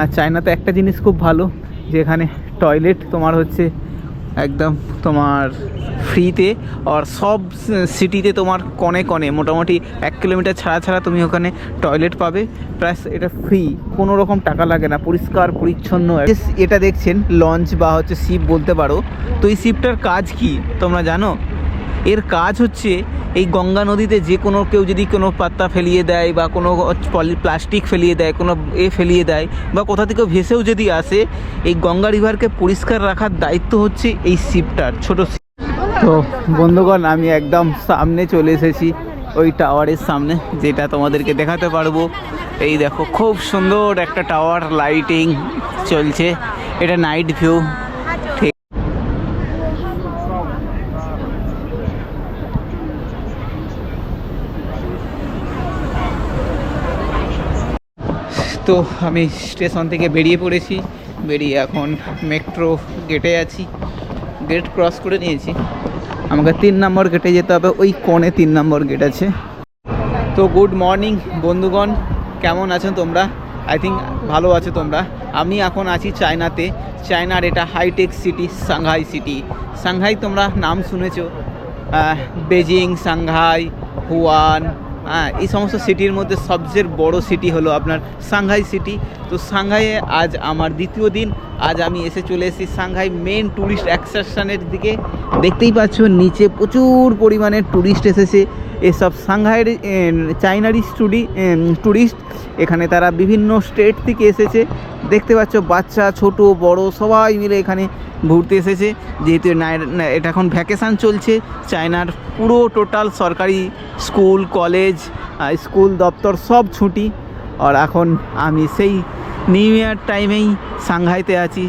আর চায়নাতে একটা জিনিস খুব ভালো যে এখানে টয়লেট তোমার হচ্ছে একদম তোমার ফ্রিতে আর সব সিটিতে তোমার কনে কনে, মোটামুটি এক কিলোমিটার ছাড়া ছাড়া তুমি ওখানে টয়লেট পাবে। প্লাস এটা ফ্রি, কোনো রকম টাকা লাগে না, পরিষ্কার, পরিচ্ছন্ন। এটা দেখছেন, লঞ্চ বা হচ্ছে শিপ বলতে পারো। তো এই শিপটার কাজ কি, তোমরা জানো? এর কাজ হচ্ছে এই গঙ্গা নদীতে যে কোনো কেউ যদি কোনো পাত্তা ফেলিয়ে দেয় বা কোনো প্লাস্টিক ফেলিয়ে দেয়, কোনো এ ফেলিয়ে দেয় বা কোথা থেকে ভেসেও যদি আসে, এই গঙ্গা রিভারকে পরিষ্কার রাখার দায়িত্ব হচ্ছে এই শিপটার ছোট তো বন্ধুগণ, আমি একদম সামনে চলে এসেছি ওই টাওয়ারের সামনে, যেটা তোমাদেরকে দেখাতে পারব। এই দেখো, খুব সুন্দর একটা টাওয়ার লাইটিং চলছে। এটা নাইট ভিউ তো আমি স্টেশন থেকে বেরিয়ে পড়েছি। বেরিয়ে এখন মেট্রো গেটে আছি। গেট ক্রস করে নিয়েছি। আমাকে তিন নম্বর গেটে যেতে হবে। ওই কোণে তিন নম্বর গেট আছে। তো গুড মর্নিং বন্ধুগণ। কেমন আছো তোমরা? আই থিঙ্ক ভালো আছো তোমরা। আমি এখন আছি চায়নাতে। চায়নার এটা hi tech city Shanghai city Shanghai তোমরা নাম শুনেছো। বেজিং সাংহাই হুয়ান হ্যাঁ এই সমস্ত সিটির মধ্যে সবচেয়ে বড় সিটি হলো আপনার সাংহাই সিটি তো সাংহাইয়ে আজ আমার দ্বিতীয় দিন। আজ আমি এসে চলে এসেছি সাংহাই মেন ট্যুরিস্ট অ্যাট্রাকশনের দিকে। দেখতেই পাচ্ছ, নিচে প্রচুর পরিমাণে ট্যুরিস্ট এসেছে। এসব সাংহাইয়ের চাইনারি স্টুডি ট্যুরিস্ট এখানে তারা বিভিন্ন স্টেট থেকে এসেছে। দেখতে পাচ্ছ, বাচ্চা, ছোট, বড়, সবাই মিলে এখানে ঘুরতে এসেছে। যেহেতু এটা এখন ভ্যাকেশান চলছে, চায়নার পুরো টোটাল সরকারি স্কুল কলেজ স্কুল দপ্তর সব ছুটি। আর এখন আমি সেই নিউ ইয়ার টাইমেই সাংহাইতে আছি।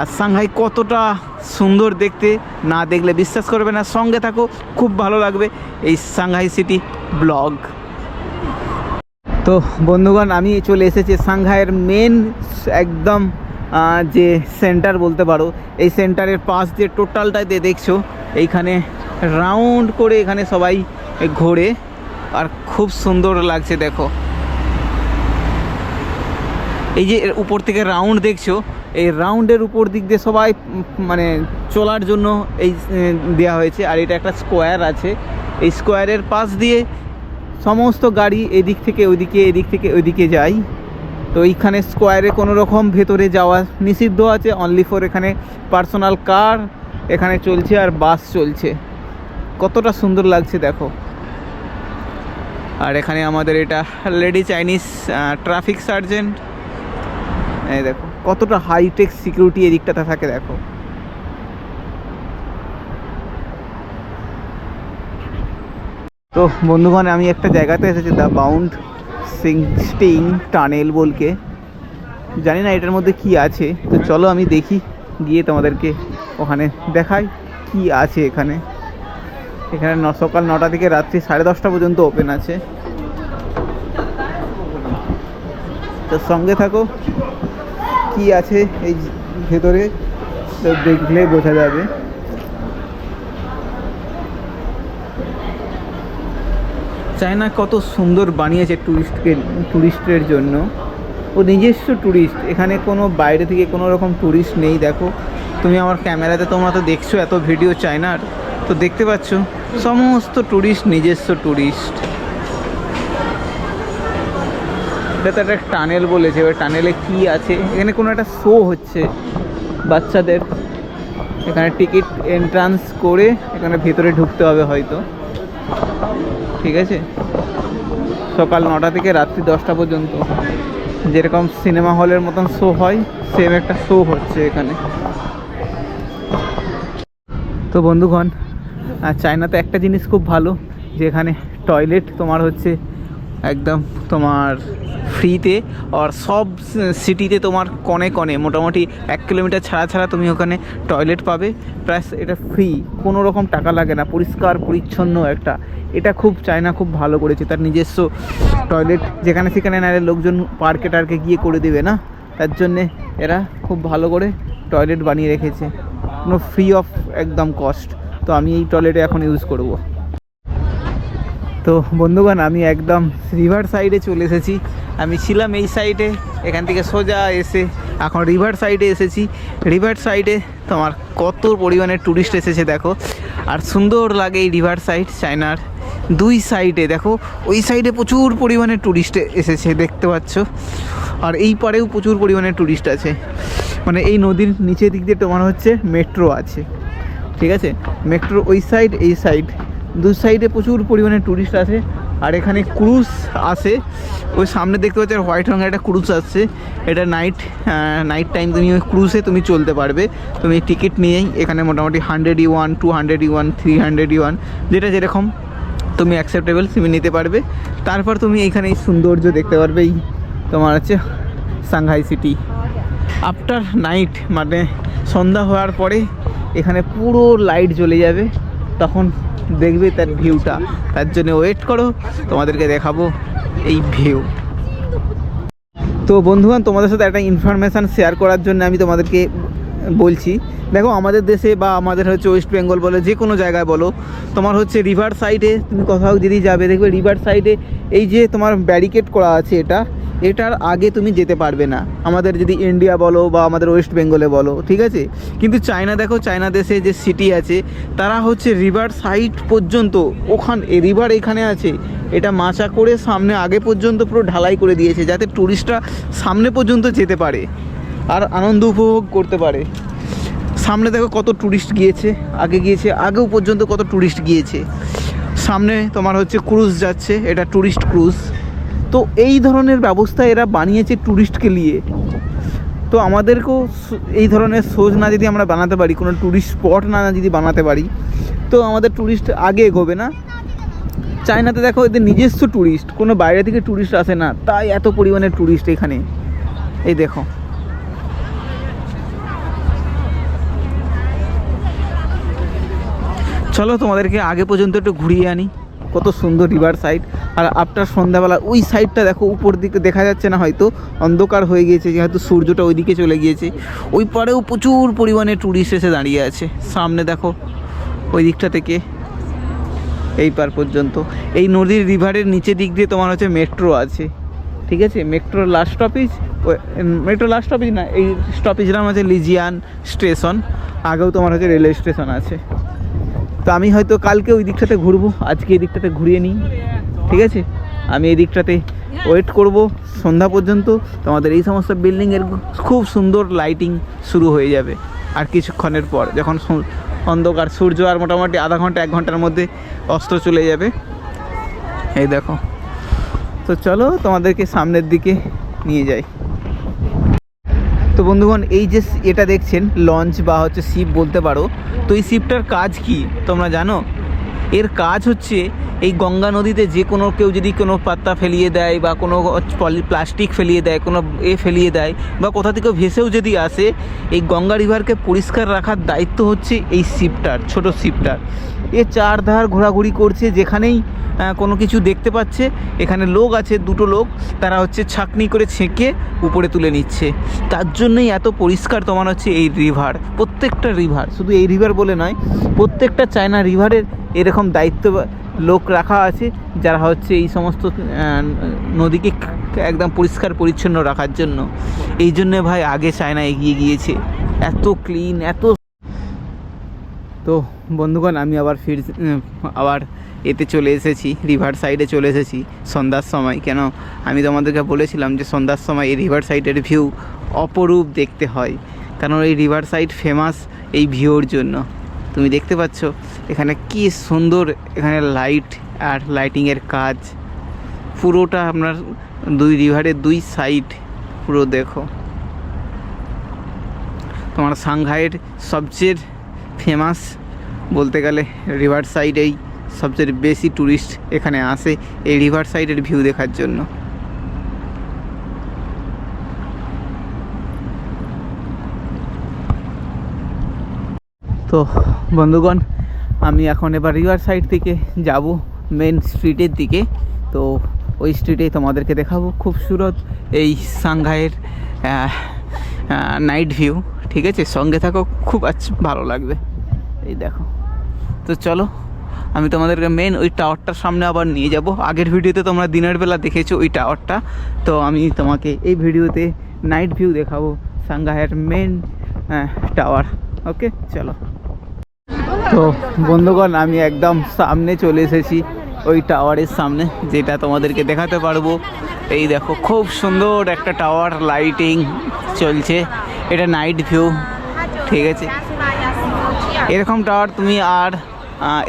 আর সাংহাই কতটা সুন্দর দেখতে, না দেখলে বিশ্বাস করবে না। সঙ্গে থাকো, খুব ভালো লাগবে এই সাংহাই সিটি ব্লগ তো বন্ধুগণ, আমি চলে এসেছি সাংহাইয়ের মেন একদম যে সেন্টার বলতে পারো, এই সেন্টারের পাশ দিয়ে টোটালটাতে দেখছ। এইখানে রাউন্ড করে এখানে সবাই ঘোরে। আর খুব সুন্দর লাগছে, দেখো। এই যে এর উপর থেকে রাউন্ড দেখছ, এই রাউন্ডের উপর দিক দিয়ে সবাই মানে চলার জন্য এই দেওয়া হয়েছে। আর এটা একটা স্কোয়ার আছে। এই স্কোয়ারের পাশ দিয়ে সমস্ত গাড়ি এদিক থেকে ওইদিকে, এদিক থেকে ওইদিকে যায়। তো এইখানে স্কোয়ারে কোনো রকম ভেতরে যাওয়া নিষিদ্ধ আছে। অনলি ফর এখানে পার্সোনাল কার এখানে চলছে আর বাস চলছে। কতটা সুন্দর লাগছে, দেখো। আর এখানে আমাদের এটা লেডি চাইনিজ ট্রাফিক সার্জেন্ট দেখো, কতটা হাইটেক সিকিউরিটি এদিকটাতে থাকে, দেখো। তো বন্ধুগণ, আমি একটা জায়গাতে এসেছি দ্য বাউন্ড সিংস্টিং টানেল বলকে। জানি না এটার মধ্যে কি আছে, তো চলো আমি দেখি, গিয়ে তোমাদেরকে ওখানে দেখাই কি আছে এখানে। এখানে সকাল নটা থেকে রাত্রি সাড়ে দশটা পর্যন্ত ওপেন আছে। তো সঙ্গে থাকো। কি আছে এই ভেতরে, তো দেখলে বোঝা যাবে। চায়না কত সুন্দর বানিয়েছে ট্যুরিস্টকে ট্যুরিস্টের জন্য। ও নিজস্ব ট্যুরিস্ট এখানে কোনো বাইরে থেকে কোনো রকম ট্যুরিস্ট নেই, দেখো। তুমি আমার ক্যামেরাতে তোমরা তো দেখছ এত ভিডিও চায়নার। তো দেখতে পাচ্ছ, সমস্ত ট্যুরিস্ট নিজস্ব ট্যুরিস্ট এটা তো একটা টানেল বলেছে, এবার টানেলে কি আছে? এখানে কোনো একটা শো হচ্ছে বাচ্চাদের। এখানে টিকিট এন্ট্রান্স করে এখানে ভেতরে ঢুকতে হবে হয়তো। ঠিক আছে? সকাল নটা থেকে রাত্রি দশটা পর্যন্ত। যেরকম সিনেমা হলের মতন শো হয় সেম একটা শো হচ্ছে এখানে। তো বন্ধুগণ চায়নাতে একটা জিনিস খুব ভালো যে এখানে টয়লেট তোমার হচ্ছে একদম তোমার ফ্রিতে আর সব সিটিতে তোমার কনে কনে, মোটামুটি এক কিলোমিটার ছাড়া ছাড়া তুমি ওখানে টয়লেট পাবে। প্লাস এটা ফ্রি কোনো রকম টাকা লাগে না, পরিষ্কার, পরিচ্ছন্ন একটা। এটা খুব চায়না খুব ভালো করেছে, তার নিজস্ব টয়লেট যেখানে সেখানে না লোকজন পার্কে টার্কে গিয়ে করে দেবে না। তার জন্যে এরা খুব ভালো করে টয়লেট বানিয়ে রেখেছে। কোনো ফ্রি অফ একদম কস্ট তো আমি এই টয়লেটে এখন ইউজ করব। তো বন্ধুগণ, আমি একদম রিভার সাইডে চলে এসেছি। আমি ছিলাম এই সাইডে এখান থেকে সোজা এসে এখন রিভার সাইডে এসেছি। রিভার সাইডে তোমার কত পরিমাণে ট্যুরিস্ট এসেছে দেখো। আর সুন্দর লাগে এই রিভার সাইড চায়নার দুই সাইডে দেখো, ওই সাইডে প্রচুর পরিমাণে ট্যুরিস্ট এসেছে, দেখতে পাচ্ছ। আর এই পারেও প্রচুর পরিমাণে ট্যুরিস্ট আছে। মানে এই নদীর নিচের দিক দিয়ে তোমার হচ্ছে মেট্রো আছে। ঠিক আছে? মেট্রো ওই সাইড এই সাইড দু সাইডে প্রচুর পরিমাণে ট্যুরিস্ট আছে আর এখানে ক্রুজ আসে। ওই সামনে দেখতে পাচ্ছ, হোয়াইট রঙের একটা ক্রুজ আসছে। এটা নাইট নাইট টাইম তুমি ওই ক্রুজে তুমি চলতে পারবে। তুমি টিকিট নিয়েই এখানে মোটামুটি হান্ড্রেড ই ওয়ান টু হান্ড্রেড ই ওয়ান থ্রি হান্ড্রেড ই ওয়ান যেটা যেরকম তুমি অ্যাকসেপ্টেবল তুমি নিতে পারবে। তারপর তুমি এখানে এই সৌন্দর্য দেখতে পারবে। এই তোমার হচ্ছে সাংহাই সিটি আফটার নাইট মানে সন্ধ্যা হওয়ার পরে এখানে পুরো লাইট জ্বলে যাবে। তখন দেখবে তার ভিউটা। তার জন্য ওয়েট করো, তোমাদেরকে দেখাবো এই ভিউ তো বন্ধুগণ, তোমাদের সাথে একটা ইনফরমেশান শেয়ার করার জন্য আমি তোমাদেরকে বলছি। দেখো, আমাদের দেশে বা আমাদের হচ্ছে ওয়েস্ট বেঙ্গল বলো, যে কোনো জায়গায় বলো, তোমার হচ্ছে রিভার সাইডে তুমি কোথাও যদি যাবে, দেখবে রিভার সাইডে এই যে তোমার ব্যারিকেড করা আছে এটা এটার আগে তুমি যেতে পারবে না। আমাদের যদি ইন্ডিয়া বলো বা আমাদের ওয়েস্ট বেঙ্গলে বলো, ঠিক আছে? কিন্তু চায়না দেখো চায়না দেশে যে সিটি আছে, তারা হচ্ছে রিভার সাইড পর্যন্ত, ওখান রিভার এখানে আছে। এটা মাচা করে সামনে আগে পর্যন্ত পুরো ঢালাই করে দিয়েছে, যাতে ট্যুরিস্টরা সামনে পর্যন্ত যেতে পারে আর আনন্দ উপভোগ করতে পারে। সামনে দেখো কত ট্যুরিস্ট গিয়েছে, আগে গিয়েছে, আগেও পর্যন্ত কত ট্যুরিস্ট গিয়েছে। সামনে তোমার হচ্ছে ক্রুজ যাচ্ছে, এটা ট্যুরিস্ট ক্রুজ তো এই ধরনের ব্যবস্থা এরা বানিয়েছে ট্যুরিস্টকে নিয়ে। তো আমাদেরকেও এই ধরনের সোজ না যদি আমরা বানাতে পারি, কোনো ট্যুরিস্ট স্পট না যদি বানাতে পারি, তো আমাদের ট্যুরিস্ট আগে এগোবে না। চায়নাতে দেখো এদের নিজস্ব ট্যুরিস্ট কোনো বাইরে থেকে ট্যুরিস্ট আসে না, তাই এত পরিমাণে ট্যুরিস্ট এখানে। এই দেখো। চলো তোমাদেরকে আগে পর্যন্ত একটু ঘুরিয়ে আনি, কত সুন্দর রিভার সাইড আর আফটার সন্ধ্যাবেলা ওই সাইডটা দেখো, উপর দিকে দেখা যাচ্ছে না হয়তো, অন্ধকার হয়ে গিয়েছে, যেহেতু সূর্যটা ওই দিকে চলে গিয়েছে। ওই পারেও প্রচুর পরিমাণে ট্যুরিস্ট এসে দাঁড়িয়ে আছে। সামনে দেখো, ওই দিকটা থেকে, এই পার পর্যন্ত। এই নদীর রিভারের নিচে দিক দিয়ে তোমার হচ্ছে মেট্রো আছে। ঠিক আছে? মেট্রোর last stoppage metro last stoppage না, এই স্টপেজের নাম আছে লিজিয়ান স্টেশন আগেও তোমার হচ্ছে রেলওয়ে স্টেশন আছে। তো আমি হয়তো কালকে ওই দিকটাতে ঘুরবো, আজকে এই দিকটাতে ঘুরিয়ে নিই। ঠিক আছে? আমি এই দিকটাতে ওয়েট করব। সন্ধ্যা পর্যন্ত তোমাদের এই সমস্ত বিল্ডিংয়ের খুব সুন্দর লাইটিং শুরু হয়ে যাবে আর কিছুক্ষণের পর। যখন অন্ধকার, সূর্য আর মোটামুটি আধা ঘণ্টা, এক ঘণ্টার মধ্যে অস্ত চলে যাবে। এই দেখো। তো চলো তোমাদেরকে সামনের দিকে নিয়ে যাই। তো বন্ধুগণ, এই যে এটা দেখছেন লঞ্চ বা হচ্ছে শিপ বলতে পারো। তো এই শিপটার কাজ কি? তোমরা জানো? এর কাজ হচ্ছে এই গঙ্গা নদীতে যে কোনো কেউ যদি কোনো পাত্তা ফেলিয়ে দেয় বা কোনো প্লাস্টিক ফেলিয়ে দেয়, কোনো এ ফেলিয়ে দেয় বা কোথা থেকে ভেসেও যদি আসে, এই গঙ্গা রিভারকে পরিষ্কার রাখার দায়িত্ব হচ্ছে এই শিপটার, ছোট শিপটার। এ চারধার ঘোরাঘুরি করছে, যেখানেই কোনো কিছু দেখতে পাচ্ছে, এখানে লোক আছে, দুটো লোক, তারা হচ্ছে ছাকনি করে ছেঁকে উপরে তুলে নিচ্ছে। তার জন্যই এত পরিষ্কার তোমার হচ্ছে এই রিভার, প্রত্যেকটা রিভার, শুধু এই রিভার বলে নয়, প্রত্যেকটা চায়না রিভারের এরকম দায়িত্ব লোক রাখা আছে, যারা হচ্ছে এই সমস্ত নদীকে একদম পরিষ্কার পরিচ্ছন্ন রাখার জন্য। এই জন্যে ভাই আগে চায়না এগিয়ে গিয়েছে। এত ক্লিন এত তো বন্ধুগণ, আমি আবার ফির আবার এতে চলে এসেছি রিভার সাইডে চলে এসেছি সন্ধ্যার সময়। কেন? আমি তোমাদেরকে বলেছিলাম যে সন্ধ্যার সময় এই রিভার সাইডের ভিউ অপরূপ দেখতে হয়। কারণ এই রিভার সাইড ফেমাস এই ভিউর জন্য। তুমি দেখতে পাচ্ছ এখানে কি সুন্দর এখানে লাইট আর লাইটিংয়ের কাজ। পুরোটা আপনার দুই রিভারের দুই সাইড পুরো দেখো। তোমার সাংহাইয়ের সবচেয়ে ফেমাস বলতে গেলে রিভার সাইডেই সবচেয়ে বেশি ট্যুরিস্ট এখানে আসে এই রিভার সাইডের ভিউ দেখার জন্য। তো বন্ধুগণ, আমি এখন এবার রিভার সাইড থেকে যাব মেন স্ট্রিটের দিকে। তো ওই স্ট্রিটে তোমাদেরকে দেখাবো খুবসুরত এই সাংঘাইয়ের নাইট ভিউ ঠিক আছে? সঙ্গে থাকো, খুব আচ্ছা ভালো লাগবে। এই দেখো। তো চলো, আমি তোমাদেরকে মেন ওই টাওয়ারটার সামনে আবার নিয়ে যাব। আগের ভিডিওতে তোমরা দিনের বেলা দেখেছ ওই টাওয়ারটা তো আমি তোমাকে এই ভিডিওতে নাইট ভিউ দেখাবো, সাংঘাইয়ের মেন টাওয়ার ওকে চলো। তো বন্ধুগণ, আমি একদম সামনে চলে এসেছি ওই টাওয়ারের সামনে, যেটা তোমাদেরকে দেখাতে পারব। এই দেখো, খুব সুন্দর একটা টাওয়ার লাইটিং চলছে। এটা নাইট ভিউ ঠিক আছে? এরকম টাওয়ার তুমি আর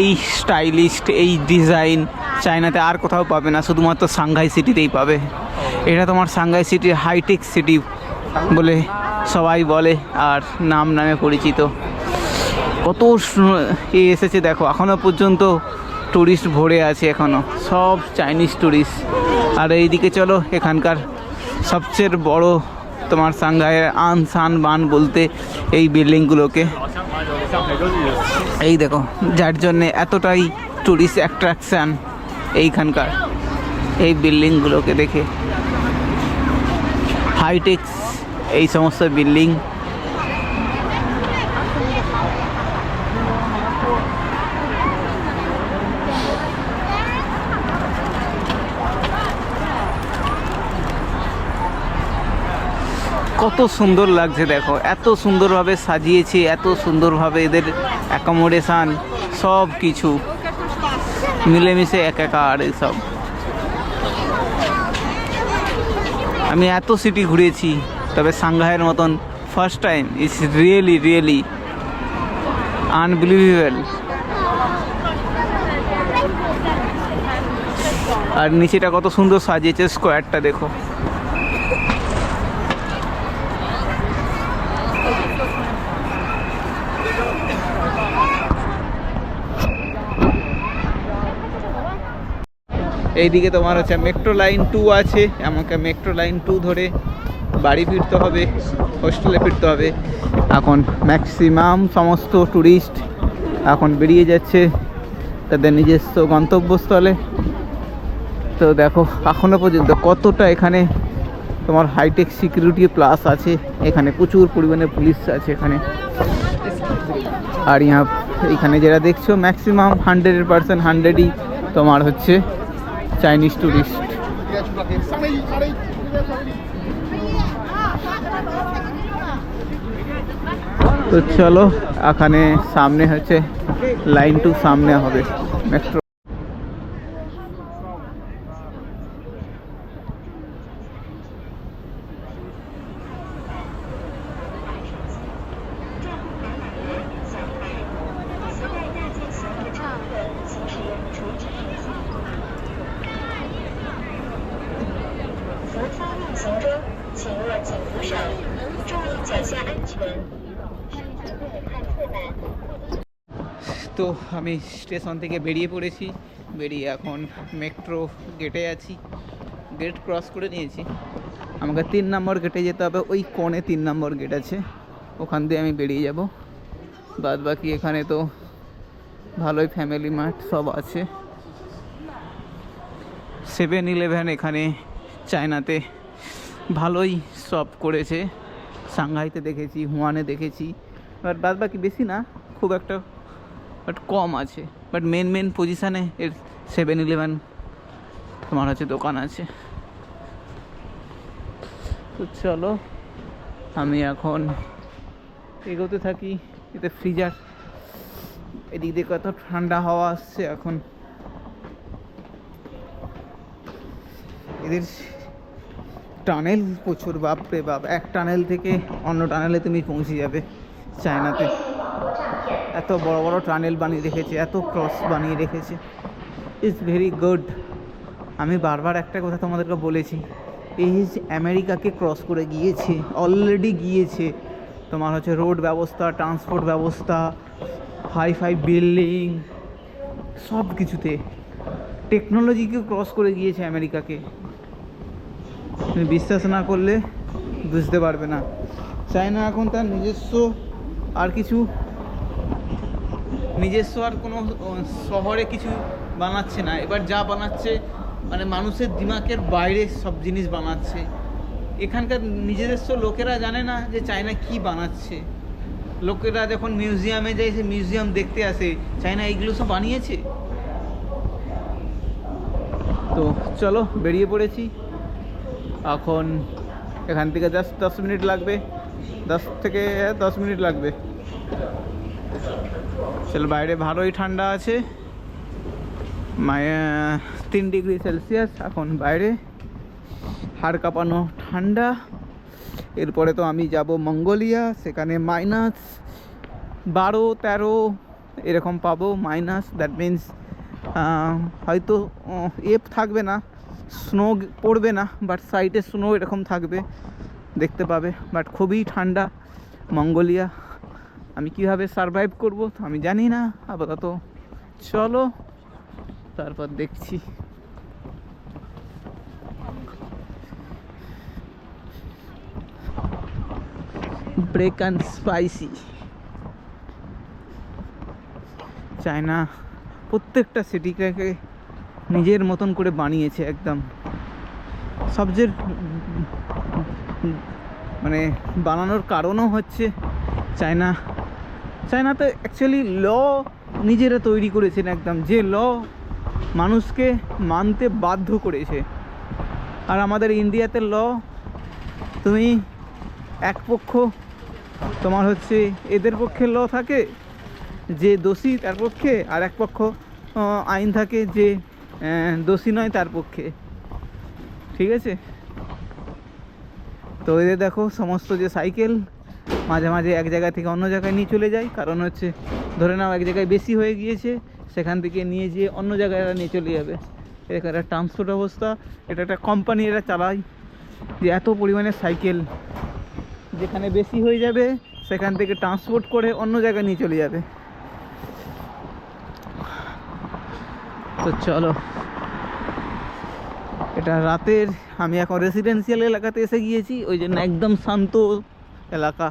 এই স্টাইলিস্ট এই ডিজাইন চায়নাতে আর কোথাও পাবে না, শুধুমাত্র সাংঘাই সিটিতেই পাবে। এটা তোমার সাংঘাই সিটি হাইটেক সিটি বলে সবাই বলে, আর নাম নামে পরিচিত। কত এ এসেছে দেখো, এখনও পর্যন্ত টুরিস্ট ভরে আছে এখনও। সব চাইনিজ টুরিস্ট আর এইদিকে চলো, এখানকার সবচেয়ে বড় তোমার সাংঘাইয়ের আন সান বান বলতে এই বিল্ডিংগুলোকে এই দেখো, যার জন্যে এতটাই টুরিস্ট অ্যাট্রাকশান এইখানকার, এই বিল্ডিংগুলোকে দেখে। হাইটেক্স এই সমস্ত বিল্ডিং কত সুন্দর লাগছে দেখো, এত সুন্দরভাবে সাজিয়েছে, এত সুন্দরভাবে এদের অ্যাকোমোডেশান সব কিছু মিলেমিশে একাকার এসব। আমি এত সিটি ঘুরেছি, তবে সাংঘাইয়ের মতন first time it's really really unbelievable আর নিচেটা কত সুন্দর সাজিয়েছে স্কোয়ারটা দেখো। এইদিকে তোমার হচ্ছে মেট্রো লাইন টু আছে, আমাকে মেট্রো লাইন টু ধরে বাড়ি ফিরতে হবে হোস্টেলে ফিরতে হবে। এখন ম্যাক্সিমাম সমস্ত ট্যুরিস্ট এখন বেরিয়ে যাচ্ছে তাদের নিজস্ব গন্তব্যস্থলে। তো দেখো এখনও পর্যন্ত কতটা এখানে তোমার হাইটেক সিকিউরিটি প্লাস আছে, এখানে প্রচুর পরিমাণে পুলিশ আছে এখানে। আর ইহা এখানে যারা দেখছ ম্যাক্সিমাম হান্ড্রেড পার্সেন্ট হান্ড্রেডই তোমার হচ্ছে চাইনিজ ট্যুরিস্ট তো চলো এখানে সামনে হচ্ছে লাইন টু সামনে হবে মেট্রো তো আমি স্টেশন থেকে বেরিয়ে পড়েছি। বেরিয়ে এখন মেট্রো গেটে আছি। গেট ক্রস করে নিয়েছি। আমাকে তিন নম্বর গেটে যেতে হবে। ওই কোণে তিন নম্বর গেট আছে। ওখান দিয়ে আমি বেরিয়ে যাব। বাদ বাকি এখানে তো ভালোই ফ্যামিলি মার্ট সব আছে। সেভেন ইলেভেন এখানে চায়নাতে ভালোই সব করেছে। সাংহাইতে দেখেছি, হুয়ানে দেখেছি। এবার বাদ বাকি বেশি না। খুব একটা বাট কম আছে। বাট মেন মেন পজিশানে এর সেভেন ইলেভেন তোমার হচ্ছে দোকান আছে। তো চলো, আমি এখন এগোতে থাকি। এতে ফ্রিজার এদিক দিয়ে কত ঠান্ডা হাওয়া আসছে এখন। এদের টানেল, প্রচুর বাপরে বাপ। এক টানেল থেকে অন্য টানেলে তুমি পৌঁছে যাবে চায়নাতে। এত বড় বড় টানেল বানিয়ে রেখেছে, এত ক্রস বানিয়ে রেখেছে। ইটস ভেরি গুড আমি বারবার একটা কথা তোমাদেরকে বলেছি, এই আমেরিকাকে ক্রস করে গিয়েছে অলরেডি গিয়েছে, তোমার হচ্ছে রোড ব্যবস্থা ট্রান্সপোর্ট ব্যবস্থা হাই ফাই বিল্ডিং সব কিছুতে টেকনোলজিকে ক্রস করে গিয়েছে আমেরিকাকে। তুমি বিশ্বাস না করলে বুঝতে পারবে না। চায়না এখন তার নিজস্ব আর কিছু নিজস্ব আর কোনো শহরে কিছু বানাচ্ছে না। এবার যা বানাচ্ছে মানে মানুষের দিমাগের বাইরে সব জিনিস বানাচ্ছে। এখানকার নিজেদেরস্ব লোকেরা জানে না যে চায়না কি বানাচ্ছে। লোকেরা যখন মিউজিয়ামে যায়, সে মিউজিয়াম দেখতে আসে, চায়না এইগুলো সব বানিয়েছে? তো চলো, বেরিয়ে পড়েছি। এখন এখান থেকে জাস্ট দশ মিনিট লাগবে। দশ থেকে দশ মিনিট লাগবে। চলো বাইরে ভালোই ঠান্ডা আছে। তিন ডিগ্রি সেলসিয়াস, এখন বাইরে। হাড় কাঁপানো ঠান্ডা। এরপরে তো আমি যাব মঙ্গোলিয়া, সেখানে মাইনাস বারো, তেরো এরকম পাবো মাইনাস দ্যাট মিন্স হয়তো এফ থাকবে না স্নো পড়বে না বাট সাইডে স্নো এরকম থাকবে, দেখতে পাবে বাট খুবই ঠান্ডা মঙ্গোলিয়া। আমি কীভাবে সারভাইভ করব আমি জানি না, আপাতত চলো, তারপর দেখছি। ব্রেক অ্যান্ড স্পাইসি চায়না প্রত্যেকটা সিটিকে নিজের মতন করে বানিয়েছে একদম। সবচেয়ে মানে বানানোর কারণও হচ্ছে চায়না চায়নাতে অ্যাকচুয়ালি ল নিজেরা তৈরি করেছেন একদম। যে ল মানুষকে মানতে বাধ্য করেছে। আর আমাদের ইন্ডিয়াতে ল তুমি এক পক্ষ, তোমার হচ্ছে এদের পক্ষে ল থাকে, যে দোষী তার পক্ষে, আর এক পক্ষ আইন থাকে যে দোষী নয় তার পক্ষে। ঠিক আছে? তো এদের দেখো, সমস্ত যে সাইকেল মাঝে মাঝে এক জায়গা থেকে অন্য জায়গায় নিয়ে চলে যায় কারণ হচ্ছে, ধরে নাও এক জায়গায় বেশি হয়ে গিয়েছে, সেখান থেকে নিয়ে যেয়ে অন্য জায়গায় এরা নিয়ে চলে যাবে। এটা একটা ট্রান্সপোর্ট অবস্থা, এটা একটা কোম্পানি এরা চালায় যে এত পরিমাণে সাইকেল যেখানে বেশি হয়ে যাবে, সেখান থেকে ট্রান্সপোর্ট করে অন্য জায়গায় নিয়ে চলে যাবে। তো চলো, এটা রাতের, আমি এখন রেসিডেন্সিয়াল এলাকাতে এসে গিয়েছি, ওই জন্য একদম শান্ত। এলাকা।